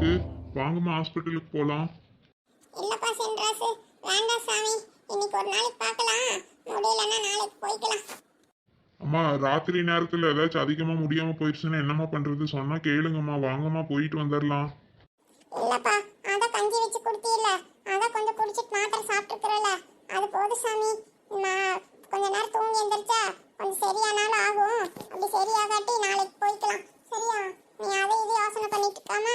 இருக்கு. வாங்கம்மா ஹாஸ்பிட்டலுக்கு போகலாம் இல்லப்பா சென்றாசு வேண்டாம் சாமி. இன்னைக்கு ஒரு நாளைக்கு பார்க்கலாம். முடியலன்னா நாளைக்கு போய்க்கலாம். அம்மா ராத்திரி நேரத்தில் ஏதாச்சும் அதிகமாக முடியாமல் போயிடுச்சுன்னா என்னம்மா பண்ணுறது சொன்னால் கேளுங்கம்மா. வாங்கம்மா போயிட்டு வந்துடலாம் இல்லப்பா அத கஞ்சி வச்சு குடுத்தீல்ல. அத கொஞ்சம் குடிச்சிட்டு மாத்திரை சாப்பிட்டுக்கிறல அது போதும் சாமி. நான் கொஞ்ச நேரம் தூங்கி எந்திரிச்சா கொஞ்சம் சரியானாலும் ஆகும். அப்படி சரியாகாட்டி நாளைக்கு போய்க்கலாம் சரியா நீ அதை இது யோசனை பண்ணிட்டு இருக்காம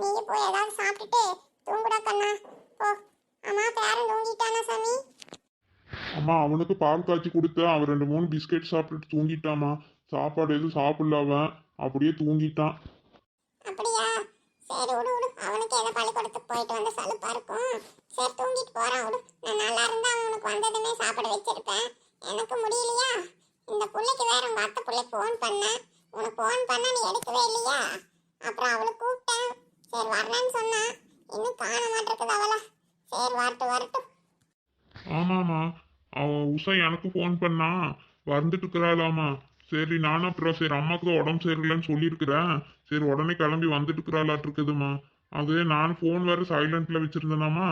நீங்க போய் ஏதாவது சாப்பிட்டுட்டு தூங்குடா கண்ணா போ அம்மா பேரன் தூங்கிட்டானா சாமி அம்மா அவனுக்கு பால் காய்ச்சி கொடுத்தேன். அவன் ரெண்டு மூணு பிஸ்கெட் சாப்பிட்டுட்டு தூங்கிட்டாம்மா சாப்பாடு எதுவும் சாப்பிடல அவன். அப்படியே தூங்கிட்டான். அப்படியா? சரி விடு விடு. அவனுக்கு ஏதோ பள்ளிக்கூடத்துக்கு போயிட்டு வந்த சலுப்பா இருக்கும். சரி தூங்கிட்டு போறான் விடு. நான் நல்லா இருந்தா அவனுக்கு வந்ததுமே சாப்பிட வச்சிருப்பேன். எனக்கு முடியலையா? இந்த புள்ளைக்கு வேற உங்க அத்தை பிள்ளை ஃபோன் பண்ணேன். உனக்கு ஃபோன் பண்ண நீ எடுக்கவே இல்லையா? அப்புறம் அவளை கூப்பிட்டேன். சரி வரலன்னு சொன்னா இன்னும் காண மாட்டிருக்குது அவளை. சரி வரட்டும் வரட்டும். ஆமாம்மா. அவன் உஷா எனக்கு ஃபோன் பண்ணா வந்துட்டு இருக்கிறாளாமா? சரி நானும் அப்புறம் சரி அம்மாவுக்கு தான் உடம்பு சரியில்லைன்னு சொல்லியிருக்கிறேன். சரி உடனே கிளம்பி வந்துட்டு இருக்கிறாளாட்டு இருக்குதுமா அது நான் ஃபோன் வேற சைலண்ட்ல வச்சிருந்தேனாமா?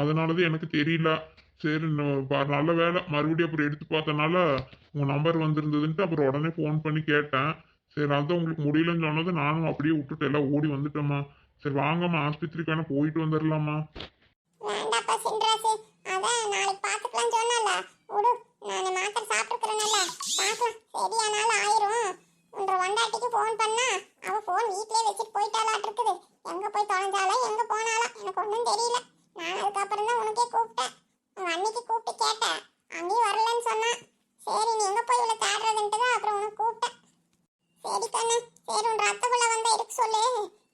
அதனால தான் எனக்கு தெரியல. சரி நல்ல வேலை. மறுபடியும் அப்புறம் எடுத்து பார்த்தனால உங்கள் நம்பர் வந்திருந்ததுன்ட்டு அப்புறம் உடனே ஃபோன் பண்ணி கேட்டேன். சரி அதான் உங்களுக்கு முடியலன்னு சொன்னது நானும் அப்படியே விட்டுட்டு எல்லாம் ஓடி வந்துட்டேம்மா. சரி வாங்கம்மா. ஆஸ்பத்திரிக்கான போயிட்டு வந்துடலாமா வேண்டாப்பா சின்ராசு அதான் நாளைக்கு பார்த்துக்கலாம் சொன்னல விடு நான் மாத்திரை சாப்பிட்டுக்கிறேன்ல பார்க்கலாம் சரியானாலும் ஆயிரும் உன்ற வண்டாட்டிக்கு ஃபோன் பண்ணா அவ ஃபோன் வீட்லயே வச்சுட்டு போயிட்டாலாட்டு இருக்குது. எங்க போய் தொலைஞ்சாலா எங்க போனாலா எனக்கு ஒன்றும் தெரியல. நான் அதுக்கப்புறம் தான் உனக்கே கூப்பிட்டேன். உங்க அன்னைக்கு கூப்பிட்டு கேட்டேன். அங்கேயும் வரலன்னு சொன்னா சரி நீ எங்க போய் இவ்வளோ தேடுறதுன்ட்டு தான் அப்புறம் உனக்கு கூப்பிட்டேன். சரி கண்ணு சரி உன் ரத்தக்குள்ள வந்தா இருக்கு சொல்லு.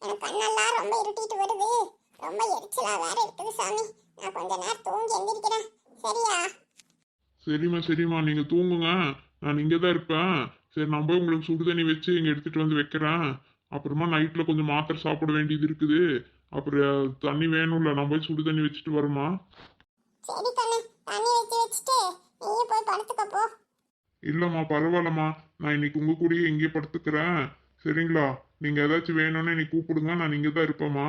எனக்கு கண்ணெல்லாம் ரொம்ப இருட்டிட்டு வருது. ரொம்ப எரிச்சலா வேற இருக்குது சாமி. நான் கொஞ்ச நேரம் தூங்கி எந்திரிக்கிறேன். சரியா? சரிம்மா சரிம்மா. நீங்க தூங்குங்க. நான் இங்கே தான் இருப்பேன். சரி நான் போய் உங்களுக்கு சுடு தண்ணி வச்சு இங்கே எடுத்துட்டு வந்து வைக்கிறேன். அப்புறமா நைட்டில் கொஞ்சம் மாத்திரை சாப்பிட வேண்டியது இருக்குது. அப்புறம் தண்ணி வேணும்ல நான் போய் சுடு தண்ணி வச்சுட்டு வரமா இல்லைம்மா பரவாயில்லம்மா. நான் இன்னைக்கு உங்கள் கூடயே இங்கே படுத்துக்கிறேன். சரிங்களா? நீங்கள் ஏதாச்சும் வேணும்னு இன்னைக்கு கூப்பிடுங்க நான் இங்கே தான் இருப்பேம்மா.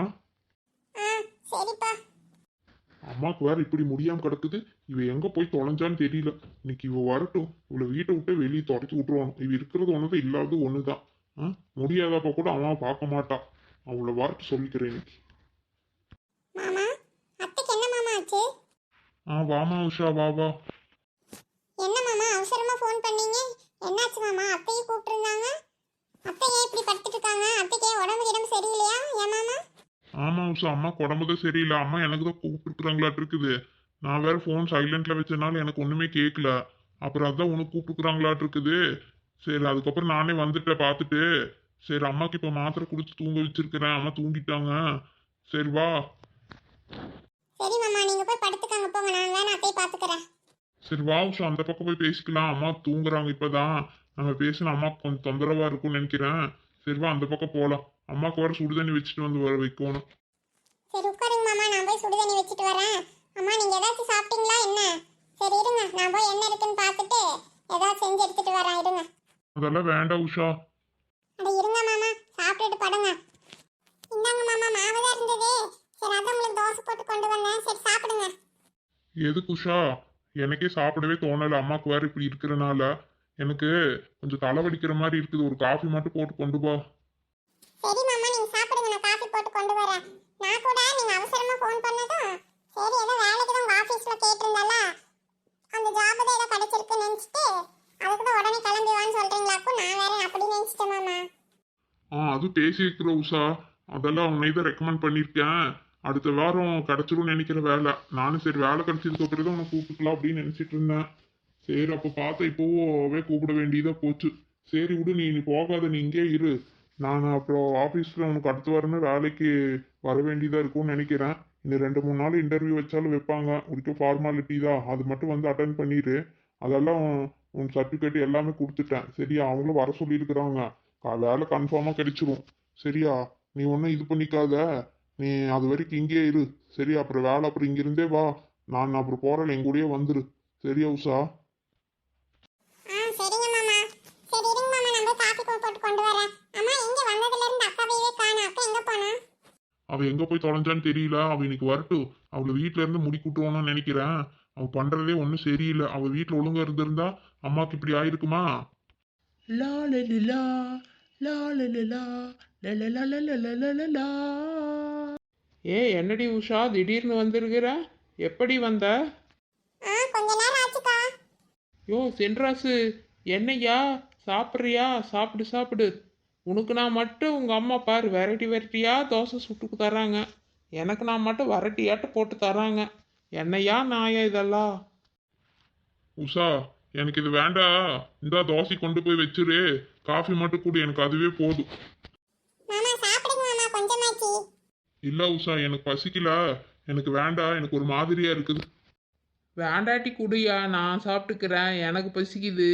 அம்மாவுக்கு வேற இப்படி முடியாம கிடக்குது. இவ எங்க போய் தொலைஞ்சான்னு தெரியல. இன்னைக்கு இவ வரட்டும். இவளை வீட்டை விட்டு வெளியே தொடச்சி விட்டுருவான் இவ இருக்கிறது ஒண்ணுதான் இல்லாதது ஒண்ணுதான். ஆ? முடியாதப்ப கூட அவன் பார்க்க மாட்டான் அவளை வரட்டு சொல்லிக்கிறேன் இன்னைக்கு. ஆ வாமா உஷா வா வா. என்ன மாமா அவசரமா ஃபோன் பண்ணீங்க? என்னாச்சு மாமா? அத்தையை கூப்பிட்டுருந்தாங்க. அத்தை ஏன் இப்படி படுத்துட்டு இருக்காங்க? அத்தைக்கு உடம்பு கிடம்பு சரியில்லையா? ஏன் மாமா? ஆமா உஷா அம்மா உடம்பு தான் சரியில்லை. அம்மா எனக்கு தான் கூப்பிட்டுருக்குறாங்களாட்டு இருக்குது. நான் வேற ஃபோன் சைலண்ட்ல வச்சனால எனக்கு ஒண்ணுமே கேட்கல அப்புறம் அதான் உனக்கு கூப்பிட்டுருக்குறாங்களாட்டு இருக்குது. சரி அதுக்கப்புறம் நானே வந்துட்டேன் பார்த்துட்டு. சரி அம்மாக்கு இப்போ மாத்திரை கொடுத்து தூங்க வச்சிருக்கிறேன். அம்மா தூங்கிட்டாங்க. சரி வா. சரி மாமா நீங்க போய் படுத்துக்கங்க. போங்க. நான் வேணா அத்தையை பாத்துக்கிறேன் சரி வா உஷா. அந்த பக்கம் போய் பேசிக்கலாம். அம்மா தூங்குறாங்க இப்பதான். நம்ம பேசின அம்மாக்கு கொஞ்சம் தொந்தரவா இருக்கும்னு நினைக்கிறேன். சரி வா அந்த பக்கம் போகலாம் அம்மாக்கு வர சுடு தண்ணி வச்சுட்டு வந்து வர வைக்கணும். சரி உட்காருங்க மாமா நான் போய் சுடுதண்ணி வச்சுட்டு வரேன். அம்மா நீங்க ஏதாச்சும் சாப்பிட்டீங்களா என்ன? சரி இருங்க. நான் போய் என்ன இருக்குன்னு பார்த்துட்டு ஏதாவது செஞ்சு எடுத்துட்டு வரேன் இருங்க. அதெல்லாம் வேண்டாம் உஷா. அட இருங்க மாமா சாப்பிட்டுட்டு படுங்க. இந்தாங்க மாமா மாவு தான் இருந்தது. சரி அதான் உங்களுக்கு தோசை போட்டு கொண்டு வந்தேன். சரி சாப்பிடுங்க. எதுக்கு உஷா? எனக்கே சாப்பிடவே தோணல. அம்மாக்கு வேற இப்படி இருக்கிறனால எனக்கு கொஞ்சம் தலைவலிக்கிற மாதிரி இருக்குது. ஒரு காஃபி மட்டும் போட்டு கொண்டு போ. நீங்க சாப்பிடுங்க நான் காஃபி போட்டு கொண்டு வரேன். நான் கூட நீங்க அவசரமா ஃபோன் பண்ணதும் சரி ஏதோ வேலைக்கு தான் உங்க ஆபீஸ்ல கேட்டிருந்தால அந்த ஜாப் தான் ஏதோ கிடைச்சிருக்கு நினைச்சிட்டு அதுக்கு தான் உடனே கிளம்பி வான்னு சொல்றீங்களாக்கும் நான் வேற அப்படி நினைச்சிட்டேன் மாமா. ஆ அது பேசி வைக்கிற உஷா. அதெல்லாம் உன்னை தான் ரெக்கமெண்ட் பண்ணியிருக்கேன். அடுத்த வாரம் கிடச்சிடும் நினைக்கிற வேலை. நானும் சரி வேலை கிடைச்சதுக்கு அப்புறம் தான் உன்னை கூப்பிட்டுக்கலாம் அப்படின்னு நினச்சிட்டு இருந்தேன். சரி அப்போ பார்த்தா இப்போவே கூப்பிட வேண்டியதாக போச்சு. சரி விடு நீ நீ போகாத நீ இங்கே இரு. நான் அப்புறம் ஆஃபீஸில் உனக்கு அடுத்த வாரமே வேலைக்கு வர வேண்டியதாக இருக்கும்னு நினைக்கிறேன். இந்த ரெண்டு மூணு நாள் இன்டர்வியூ வச்சாலும் வைப்பாங்க. உனக்கு ஃபார்மாலிட்டி தான். அது மட்டும் வந்து அட்டன் பண்ணிடு அதெல்லாம் உன் சர்டிஃபிகேட் எல்லாமே கொடுத்துட்டேன். சரியா? அவங்களும் வர சொல்லியிருக்கிறாங்க. வேலை கன்ஃபார்மாக கிடைச்சிரும். சரியா? நீ ஒன்றும் இது பண்ணிக்காத. நீ அது வரைக்கும் இங்கேயே இரு. சரியா? அப்புறம் வேலை அப்புறம் இங்கிருந்தே வா. நான் அப்புறம் போகிறேன் என் கூடயே வந்துரு. சரியா உஷா? கொண்டு வரேன். அம்மா எங்க வந்ததுல இருந்து அக்காவையே காணோம். அக்கா எங்க போனா? அவ எங்க போய் தொலைஞ்சான்னு தெரியல. அவ இன்னைக்கு வரட்டும். அவளை வீட்ல இருந்து முடி கூட்டுவோன்னு நினைக்கிறேன். அவ பண்றதே ஒன்றும் சரியில்லை. அவ வீட்ல ஒழுங்கா இருந்திருந்தா அம்மாக்கு இப்படி ஆயிருக்குமா? லா லா லா லா. லா ஏ என்னடி உஷா? திடீர்னு வந்திருக்கிற? எப்படி வந்த? யோ சென்ட்ராசு. என்னையா சாப்பிட்றியா? சாப்பிடு சாப்பிடு. உனக்கு நான் மட்டும் உங்கள் அம்மா பாரு வெரைட்டி வெரைட்டியா தோசை சுட்டுக்கு தராங்க எனக்கு நான் மட்டும் வரட்டியாட்ட போட்டு தராங்க என்னையா நாயா இதெல்லாம் உஷா எனக்கு இது வேண்டாம் இந்தா தோசை கொண்டு போய் வச்சிரு. காஃபி மட்டும் கூட எனக்கு அதுவே போதும் இல்ல உஷா எனக்கு பசிக்கல. எனக்கு வேண்டாம் எனக்கு ஒரு மாதிரியா இருக்குது. வேண்டாட்டி குடியா நான் சாப்பிட்டுக்கிறேன். எனக்கு பசிக்குது.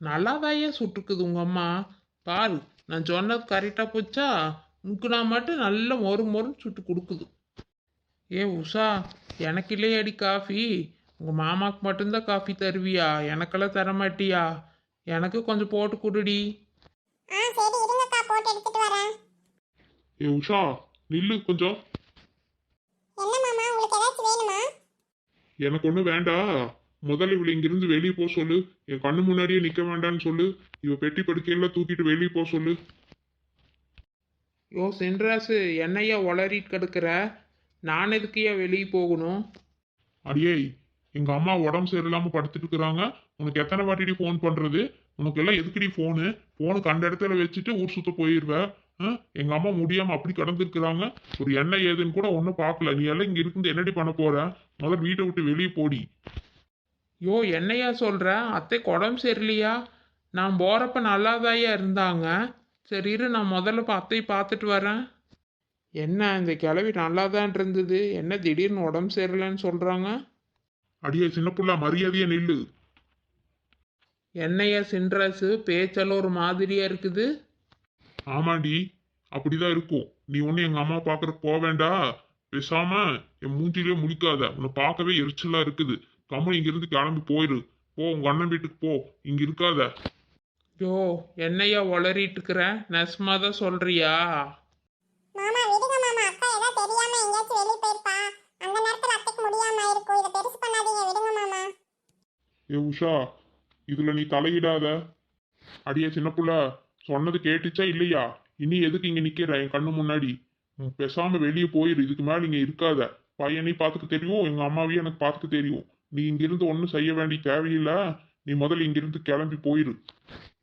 நல்லாதான் சுட்டுக்குது உங்க அம்மா பால் நான் சொன்னது கரெக்டா போச்சா முக்குனா மட்டும் நல்ல மொறு மொறுன்னு சுட்டு கொடுக்குது ஏ உஷா எனக்கு இல்லையே அடி காஃபி உங்கள் மாமாவுக்கு மட்டும்தான் காஃபி தருவியா எனக்கெல்லாம் தர மாட்டியா எனக்கு கொஞ்சம் போட்டு குடுடி ஏ உஷா நில்லு கொஞ்சம். என்ன மாமா உங்களுக்கு ஏதாச்சும் வேணுமா? எனக்கு ஒன்றும் வேண்டாம் முதல்ல இவளை இங்கிருந்து வெளியே போக சொல்லு. என் கண்ணு முன்னாடியே நிற்க வேண்டாம்னு சொல்லு. இவ பெட்டி படுக்கையெல்லாம் தூக்கிட்டு வெளியே போக சொல்லு. யோ சென்றாசு என்னையா உளறிட்டு கிடக்குற? நான் எதுக்குயா வெளியே போகணும்? அடியே எங்க அம்மா உடம்பு சரியில்லாம படுத்துட்டு இருக்கிறாங்க. உனக்கு எத்தனை வாட்டிடி ஃபோன் பண்றது? உனக்கு எல்லாம் எதுக்குடி ஃபோனு ஃபோனு கண்ட இடத்துல வச்சுட்டு ஊர் சுத்த போயிடுவ ஆ? எங்க அம்மா முடியாம அப்படி கடந்திருக்கிறாங்க. ஒரு என்ன ஏதுன்னு கூட ஒன்றும் பார்க்கல. நீ எல்லாம் இங்க இருந்து என்னடி பண்ண போற? முதல்ல வீட்டை விட்டு வெளியே போடி. யோ என்னையா சொல்கிற அத்தை உடம்பு சரியில்லையா? நான் போகிறப்ப நல்லாதாயா இருந்தாங்க. சரி இரு நான் முதல்ல அத்தை பார்த்துட்டு வரேன். என்ன இந்த கிளவி நல்லா தான் இருந்தது. என்ன திடீர்னு உடம்பு சரியில்லைன்னு சொல்கிறாங்க அடியே சின்ன புள்ள மரியாதையா நில்லு. என்னையா சின்ராசு? பேச்செல்லாம் ஒரு மாதிரியாக இருக்குது. ஆமாண்டி அப்படிதான் இருக்கும். நீ ஒண்ணு எங்க அம்மா பாக்குறதுக்கு போக வேண்டாம் பேசாம என் மூஞ்சிலே முழிக்காத. உன்னை பார்க்கவே எரிச்சலா இருக்குது. கம்மல் இங்க இருந்து கிளம்பி போயிரு. போ உங்க அண்ணன் வீட்டுக்கு போ. இங்க இருக்காத. யோ என்னையா உளறிட்டு இருக்கிற? நெசமா தான் சொல்கிறியா மாமா விடுங்க மாமா. அக்கா ஏதோ தெரியாம எங்கேயாச்சும் வெளியே போயிருப்பா. அந்த நேரத்துல அத்தைக்கு முடியாம இருக்கும் இதை பெருசு பண்ணாதீங்க. விடுங்க மாமா. ஏ உஷா இதுல நீ தலையிடாத. அடியே சின்ன புள்ள. சொன்னது கேட்டுச்சா இல்லையா? இனி எதுக்கு இங்க நிக்கிற? என் கண்ணு முன்னாடி. பேசாம வெளியே போயிரு. இதுக்கு மேல இங்க இருக்காத. பையனையும் பார்த்துக்க தெரியும். எங்க அம்மாவையும் எனக்கு பார்த்துக்க தெரியும். நீ இங்கிருந்து ஒன்றும் செய்ய வேண்டிய தேவையில்லை. நீ முதல்ல இங்கிருந்து கிளம்பி போயிரு.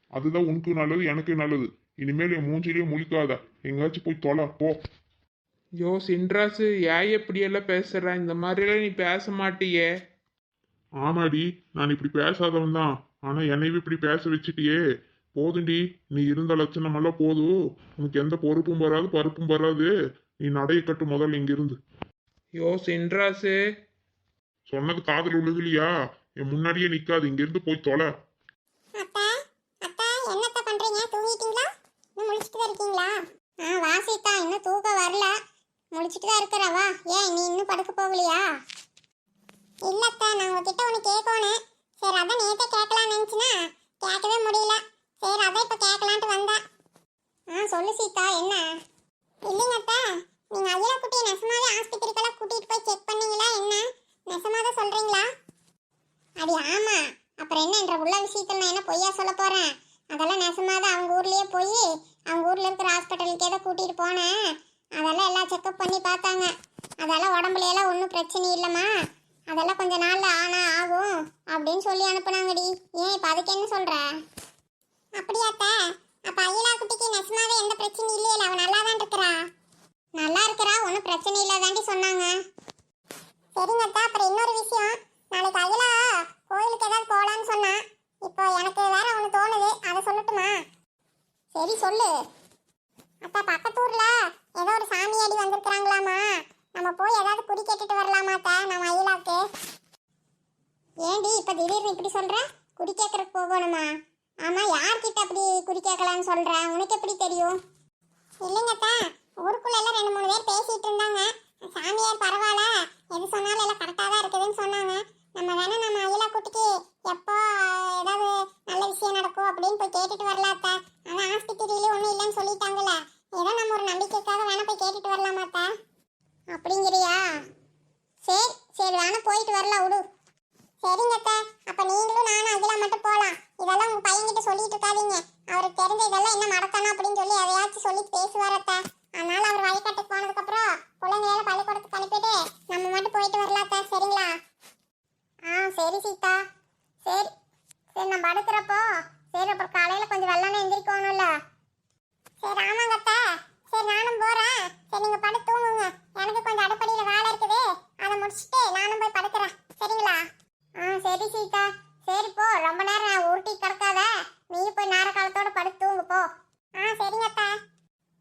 அதுதான் உனக்கு நல்லது எனக்கு நல்லது. இனிமேல் என் மூஞ்சிலேயே முழிக்காத. எங்கேயாச்சும் போய் தொலை. போ. யோ சின்ராசு ஏன் எப்படியெல்லாம் பேசுகிற இந்த மாதிரிலாம் நீ பேச மாட்டியே. ஆமாடி. நான் இப்படி பேசாதவன் தான். ஆனா என்னையும் இப்படி பேச வச்சுட்டியே. போதுண்டி. நீ இருந்த லட்சணம் எல்லாம் போதும் உனக்கு எந்த பொறுப்பும் வராது பருப்பும் வராது. நீ நடைய கட்டு முதல்ல இங்கிருந்து. யோ சின்ராசு. சொன்னது காதல் உள்ளதுலையா என் முன்னாடியே நிக்காது இங்கிருந்து போய் தொலை. அத்தா அத்தா என்னத்த பண்றீங்க? தூங்கிட்டீங்களா? இன்னும் முழிச்சிட்டு தான் இருக்கீங்களா? ஆ வாசித்தா இன்னும் தூக்கம் வரல. முழிச்சிட்டு தான் இருக்கிறா வா. ஏன் நீ இன்னும் படுக்க போகலையா? இல்லத்தா நான் உங்ககிட்ட ஒன்று கேட்கணும். சரி அதான் நேத்தே கேட்கலாம்னு நினச்சினா? கேட்கவே முடியல. சரி அதான் இப்போ கேட்கலான்ட்டு வந்தேன். ஆ சொல்லு சீதா என்ன? இல்லைங்க அத்தா நீங்கள் அகிலா குட்டியை நெசமாவே ஆஸ்பத்திரிக்கெல்லாம் கூட்டிகிட்டு போய் செக் பண்ணீங்களா என்ன? நெசமாக தான் சொல்கிறீங்களா அது ஆமா. அப்புறம் என்ன என்ற உள்ள விஷயத்துல நான் என்ன பொய்யா சொல்ல போறேன்? அதெல்லாம் நெசமாதான் அவங்க ஊர்லயே போய் அவங்க ஊர்ல இருக்கிற ஹாஸ்பிட்டலுக்கு ஏதோ கூட்டிட்டு போனேன். அதெல்லாம் எல்லாம் செக்அப் பண்ணி பார்த்தாங்க. அதெல்லாம் உடம்புல எல்லாம் ஒன்றும் பிரச்சனை இல்லைம்மா. அதெல்லாம் கொஞ்ச நாள்ல ஆனா ஆகும் அப்படின்னு சொல்லி அனுப்புனாங்கடி. ஏன் இப்போ அதுக்கு என்ன சொல்கிற அப்படியாத்தா? அப்ப அயிலா குட்டிக்கு நெசமாவே எந்த பிரச்சனையும் இல்லையே அவ நல்லா தான் இருக்கிறா. நல்லா இருக்கிறா. ஒன்றும் பிரச்சனை இல்லாதாண்டி சொன்னாங்க. சரிங்கத்தா அப்புறம் இன்னொரு விஷயம். நாளைக்கு அயிலா கோயிலுக்கு ஏதாவது போகலான்னு சொன்னா. இப்போ எனக்கு வேற ஒன்று தோணுது. அதை சொல்லட்டுமா? சரி சொல்லு. அப்பா பக்கத்தூர்ல ஏதோ ஒரு சாமியாடி வந்திருக்கிறாங்களாமா? நம்ம போய் ஏதாவது குறி கேட்டுட்டு வரலாமாத்தா நம்ம அகிலாக்கு? ஏண்டி இப்போ திடீர்னு இப்படி சொல்கிற குடி கேட்குறக்கு போகணுமா? ஆமாம் யார்கிட்ட அப்படி குறி கேட்கலான்னு சொல்ற? உனக்கு எப்படி தெரியும்? இல்லைங்கத்தா ஊருக்குள்ளெல்லாம் ரெண்டு மூணு பேர் பேசிகிட்டு இருந்தாங்க. சாமியார் பரவாயில்ல. எது சொன்னாலும் எல்லாம் கரெக்டாக தான் இருக்குதுன்னு சொன்னாங்க. நம்ம வேணால் நம்ம அயிலா குட்டிக்கு எப்போ ஏதாவது நல்ல விஷயம் நடக்கும் அப்படின்னு போய் கேட்டுட்டு வரலாத்தா ஆனால் ஆஸ்பத்திரியிலே ஒன்றும் இல்லைன்னு சொல்லிட்டாங்கல்ல. ஏதோ நம்ம ஒரு நம்பிக்கைக்காக வேணால் போய் கேட்டுட்டு வரலாமாத்தா அப்படிங்கிறியா? சரி சரி வேணால் போயிட்டு வரலாம் விடு. சரிங்கத்தா அப்போ நீங்களும் மட்டும் போலாம். இதெல்லாம் உங்க பையன்கிட்ட சொல்லிட்டு இருக்காதீங்க. அவருக்கு தெரிஞ்ச இதெல்லாம் என்ன மறக்கணும் அப்படின்னு சொல்லி எதையாச்சும் சொல்லி பேசுவார் அத்தை. அதனால அவர் வழிகாட்டுக்கு போனதுக்கு அப்புறம் குழந்தைகளை பள்ளிக்கூடத்துக்கு அனுப்பிட்டு நம்ம மட்டும் போயிட்டு வரலாம் சரிங்களா? ஆ சரி சீதா. சரி. சரி நம்ம அடுக்கிறப்போ சரி அப்புறம் காலையில கொஞ்சம் வெள்ளம் எந்திரிக்கணும்ல. சரி ஆமாங்க அத்தை. சரி நானும் போறேன். சரி நீங்க படுத்து தூங்குங்க. எனக்கு கொஞ்சம் அடுப்படியில வேலை இருக்குது அதை முடிச்சுட்டு நானும் போய் படுக்கிறேன் சரிங்களா ஆ சரி சீதா சரி போ ரொம்ப நேரம் உருட்டி கிடக்காத நீ போய் நேர காலத்தோட படுத்து தூங்கு போ ஆ சரிங்க அத்தை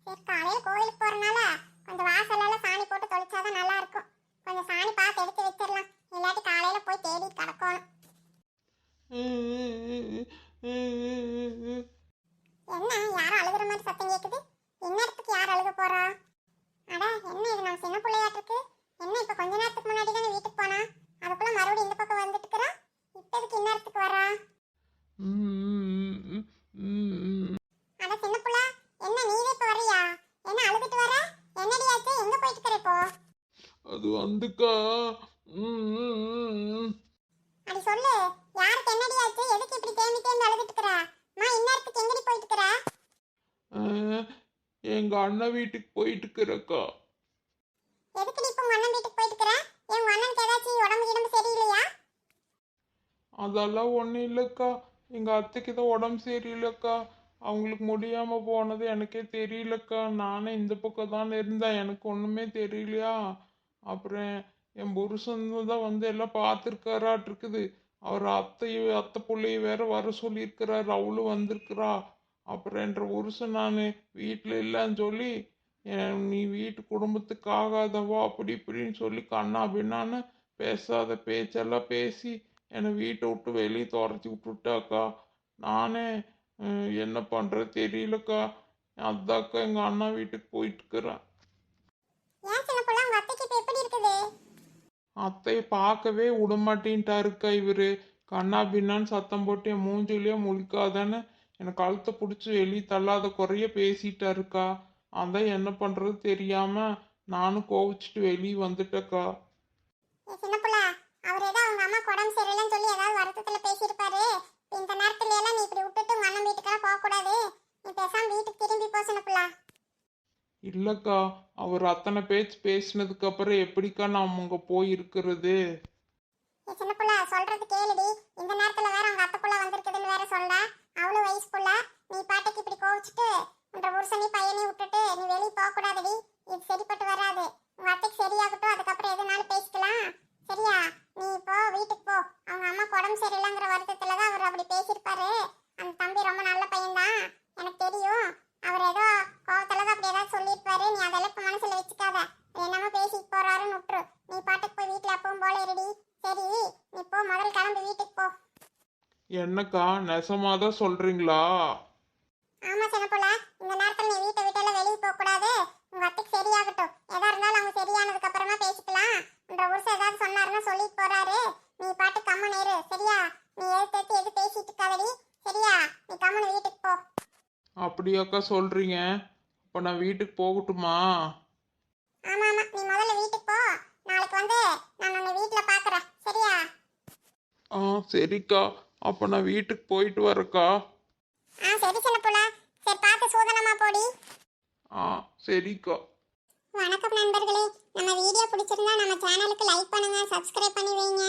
சரி காலையில கோயிலுக்கு போறனால கொஞ்சம் வாசல்ல சாணி போட்டு தொளிச்சாதான் நல்லா இருக்கும் கொஞ்சம் சாணி பார்த்து எடுத்து வச்சிடலாம் இல்லாட்டி காலையில போய் தேடி கிடக்கணும் என்ன யாரும் அழுகுற மாதிரி சத்தம் கேக்குது இந்நேரத்துக்கு யார் அழுக போறா அட என்ன இது நம்ம சின்ன பிள்ளையாட்டு இருக்கு என்ன இப்ப கொஞ்ச நேரத்துக்கு முன்னாடி தானே வீட்டுக்கு போனா அதுக்குள்ள மறுபடியும் இந்த பக்கம் வந்துட்டு இருக்கிறா இப்ப எதுக்கு இந்நேரத்துக்கு வரா அட சின்ன புள்ள என்ன நீவே இப்ப வர்றியா என்ன அழுதுட்டு வர என்னடி ஆச்சு எங்க போயிட்டு இருக்கிற இப்போ அது வந்துக்கா ம், ம், ம், ம். அடி சொல்லு யாருக்கு என்னடி ஆச்சு எதுக்கு இப்படி தேம்பி தேம்பி அழுதுட்டு இருக்கிற அம்மா இந்நேரத்துக்கு எங்கடி போயிட்டு இருக்கிற அஹ், எங்க அண்ணன் வீட்டுக்கு போயிட்டு இருக்கிறக்கா எதுக்கு நீ இப்ப உங்க அண்ணன் வீட்டுக்கு போயிட்டு இருக்கிற உங்க அண்ணனுக்கு ஏதாச்சும் உடம்பு கிடம்பு சரியில்லையா? அதெல்லாம் ஒன்றும் இல்லைக்கா. எங்கள் அத்தைக்கு தான் உடம்பு சரியில்லைக்கா. அவங்களுக்கு முடியாம போனது எனக்கே தெரியலக்கா. நானே இந்த பக்கம் தான் இருந்தேன். எனக்கு ஒன்றுமே தெரியலையா? அப்புறம் என் புருஷன் தான் வந்து எல்லாம் பார்த்துருக்காராட்டிருக்குது. அவர் அத்தையும் அத்தை பிள்ளையும் வேற வர சொல்லியிருக்கிறாரு. அவளும் வந்திருக்கிறா. அப்புறம் என்ற புருஷன் நான் வீட்டில் இல்லைன்னு சொல்லி நீ வீட்டு குடும்பத்துக்கு ஆகாதவா அப்படி இப்படின்னு சொல்லி கண்ணா பின்னான்னு பேசாத பேச்செல்லாம் பேசி என்னை வீட்டை விட்டு வெளியே துரத்தி விட்டுட்டாக்கா. நானே என்ன பண்ணுறது தெரியலக்கா. அதாக்கா எங்கள் அண்ணா வீட்டுக்கு போயிட்டுக்கிறேன் அத்தையை பார்க்கவே விடமாட்டேன்ட்டாருக்கா இவர். கண்ணா பின்னான்னு சத்தம் போட்டு என் மூஞ்சிலேயே முழிக்காதான்னு எனக்கு கழுத்தை பிடிச்சி வெளியே தள்ளாத குறைய பேசிட்டாருக்கா அதான் என்ன பண்ணுறது தெரியாமல் நானும் கோவிச்சிட்டு வெளியே வந்துட்டேக்கா. சின்ன புள்ள அவர் ஏதோ அவங்க அம்மா உடம்பு சரியில்லைன்னு சொல்லி ஏதாவது வருத்தத்துல பேசியிருப்பாரு. இப்ப இந்த நேரத்துல எல்லாம் நீ இப்படி விட்டுட்டு உங்க அண்ணன் வீட்டுக்கெல்லாம் போக கூடாது நீ பேசாம வீட்டுக்கு திரும்பி போ சின்ன புள்ள. இல்லைக்கா அவர் அத்தனை பேச்சு பேசினதுக்கு அப்புறம் எப்படிக்கா நான் அங்கே போய் இருக்கிறது சின்ன புள்ள சொல்றது கேளுடி. இந்த நேரத்துல வேற அவங்க அத்தை புள்ள வந்திருக்குதுன்னு வேற சொல்ற. அவ்வளவு வயசு புள்ள. நீ பாட்டுக்கு இப்படி கோவிச்சுட்டு உன்ற புருஷனி பையனையும் விட்டுட்டு நீ வெளியே போகக்கூடாது கூடாதுடி இது சரிப்பட்டு வராது. உங்க அத்தைக்கு சரியாகட்டும். அதுக்கப்புறம் எதுனாலும் பேசிக்கலாம். சரியா? நீ இப்போ வீட்டுக்கு போ. அவங்க அம்மாக்கு உடம்பு சரியில்லைங்கிற வருத்தத்தில் தான் அவர் அப்படி பேசியிருப்பாரு. அந்த தம்பி ரொம்ப நல்ல பையன்தான். எனக்கு தெரியும். அவர் ஏதோ கோவத்துல தான் அப்படி ஏதாவது சொல்லியிருப்பாரு நீ அதெல்லாம் இப்ப மனசுல வச்சுக்காத என்னமோ பேசிட்டு போறாருன்னு விட்டுரு நீ பாட்டுக்கு போய் வீட்டுல எப்பவும் போல இருடி சரி நீ போ முதல் கிளம்பி வீட்டுக்கு போ என்னக்கா நெசமாக தான் சொல்கிறீங்களா ஆமா சின்ன புள்ள இந்த நேரத்துல நீ வீட்டை விட்டு எல்லாம் வெளியே போக கூடாது. உங்க அத்தைக்கு சரியாகட்டும். எதா இருந்தாலும் அவங்க சரியானதுக்கு அப்புறமா பேசிக்கலாம். உன்ற வருஷம் ஏதாவது சொன்னாருன்னா சொல்லிட்டு போறாரு. நீ பாட்டு கம்மன் இரு. சரியா? நீ எடுத்து எடுத்து எது பேசிட்டு இருக்காதடி. சரியா? நீ கம்மன் வீட்டுக்கு போ. அப்படியாக்கா சொல்கிறீங்க அப்போ நான் வீட்டுக்கு போகட்டுமா? ஆமா ஆமா. நீ முதல்ல வீட்டுக்கு போ. நாளைக்கு வந்து நான் உன்னை வீட்டுல பாக்குறேன். சரியா? ஆ சரிக்கா. அப்போ நான் வீட்டுக்கு போயிட்டு வரேக்கா ஆ சரி சின்ன புள்ள. சரி பார்த்து சூதனமா போடி. ஆ சரிக்கா. வணக்கம் நண்பர்களே. நம்ம வீடியோ பிடிச்சிருந்தா நம்ம சேனலுக்கு லைக் பண்ணுங்க சப்ஸ்கிரைப் பண்ணி வைங்க.